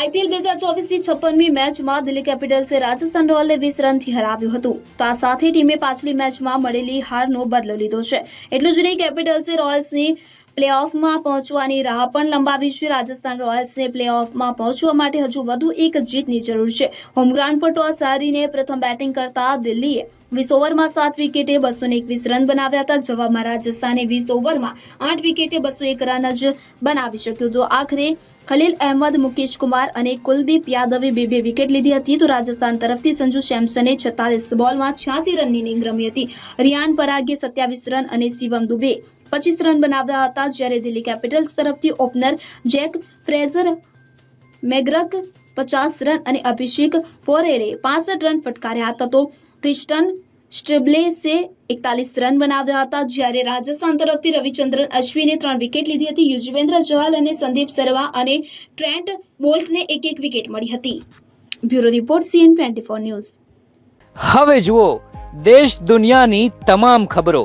IPL બે હજાર ચોવીસની છપ્પનમી મેચમાં દિલ્હી કેપિટલ્સે રાજસ્થાન રોયલને વીસ રનથી હરાવ્યું હતું. તો આ સાથે ટીમે પાછલી મેચમાં મળેલી હારનો બદલો લીધો છે. એટલું જ નહીં, કેપિટલ્સે રોયલ્સની પ્લેઓફમાં પહોંચવાની રાહ પણ લંબાવી છે. રાજસ્થાન રોયલ્સને પ્લેઓફમાં પહોંચવા માટે હજુ વધુ એક જીતની જરૂર છે. હોમગ્રાઉન્ડ પર ટોસ હારીને પ્રથમ બેટિંગ કરતા દિલ્હીએ વીસ ઓવરમાં સાત વિકેટે બસો એકવીસ રન બનાવ્યા હતા. જવાબમાં રાજસ્થાને વીસ ઓવરમાં આઠ વિકેટે બસો એક રન જ બનાવી શક્યું તો આખરે ખલીલ અહેમદ, મુકેશ કુમાર અને કુલદીપ યાદવે બે બે વિકેટ લીધી હતી. તો રાજસ્થાન તરફથી સંજુ સેમસને છતાલીસ બોલમાં છ્યાસી રનની ઇનિંગ રમી હતી. રિયાન પરાગે સત્યાવીસ રન અને શિવમ દુબે પચીસ રન બનાવ્યા હતા જ્યારે દિલ્હી કેપિટલ્સ તરફથી ઓપનર જેક ફ્રેઝર, મેગ્રક પચાસ રન અને અભિષેક પોરેરે પાસઠ રન ફટકાર્યા હતા. તો ક્રિસ્ટન સ્ટ્રિબલેસે એકતાલીસ રન બનાવ્યા હતા જ્યારે રાજસ્થાન તરફથી રવિચંદ્રન અશ્વિને ત્રણ વિકેટ લીધી હતી. યુજવેન્દ્ર ચહલ અને સંદીપ શર્મા અને ટ્રેન્ટ બોલ્ટને એક એક વિકેટ મળી હતી. Bureau report CN twenty four news. હવે જુઓ દેશ દુનિયાની તમામ ખબરો.